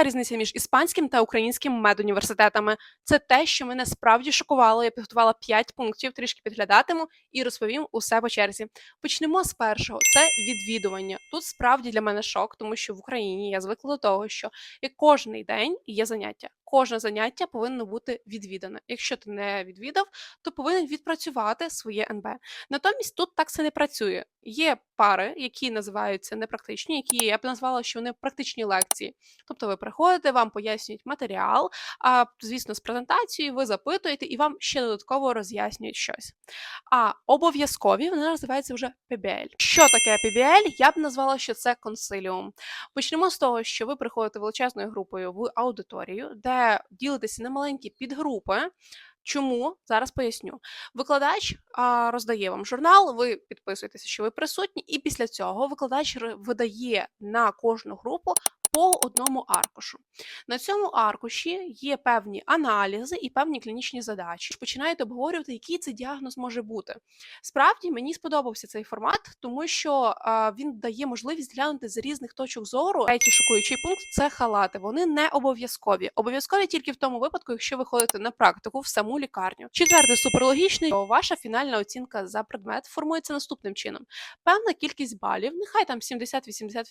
яка різниця між іспанським та українським медуніверситетами? Це те, що мене справді шокувало. Я підготувала 5 пунктів, трішки підглядатиму і розповім усе по черзі. Почнемо з першого: це відвідування. Тут справді для мене шок, тому що в Україні я звикла до того, що кожний день є заняття. Кожне заняття повинно бути відвідане. Якщо ти не відвідав, то повинен відпрацювати своє НБ. Натомість тут так це не працює. Є пари, які називаються непрактичні, які я б назвала, що вони практичні лекції. Тобто ви приходите, вам пояснюють матеріал, а звісно, з презентацією ви запитуєте і вам ще додатково роз'яснюють щось. А обов'язкові вони називаються вже PBL. Що таке PBL? Я б назвала, що це консиліум. Почнемо з того, що ви приходите величезною групою в аудиторію, де ділитеся на маленькі підгрупи. Чому зараз поясню. Викладач а, роздає вам журнал, ви підписуєтеся, що ви присутні, і після цього викладач видає на кожну групу по одному аркушу. На цьому аркуші є певні аналізи і певні клінічні задачі. Починаєте обговорювати, який це діагноз може бути. Справді мені сподобався цей формат, тому що а, він дає можливість глянути з різних точок зору. Третій шокуючий пункт це халати. Вони не обов'язкові. Обов'язкові тільки в тому випадку, якщо ви ходите на практику в саму лікарню. Четвертий суперлогічний, ваша фінальна оцінка за предмет формується наступним чином: певна кількість балів, нехай там 70-80%,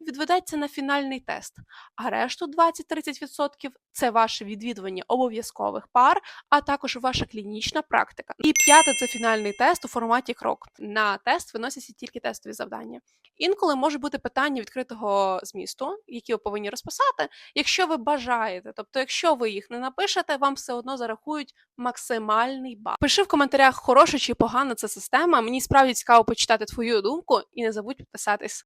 відведеться на фінальний тест, а решту 20-30% – це ваше відвідування обов'язкових пар, а також ваша клінічна практика. І п'яте це фінальний тест у форматі крок. На тест виносяться тільки тестові завдання. Інколи може бути питання відкритого змісту, які ви повинні розписати, якщо ви бажаєте. Тобто, якщо ви їх не напишете, вам все одно зарахують максимальний бал. Пиши в коментарях, хороша чи погана ця система. Мені справді цікаво почитати твою думку і не забудь підписатись.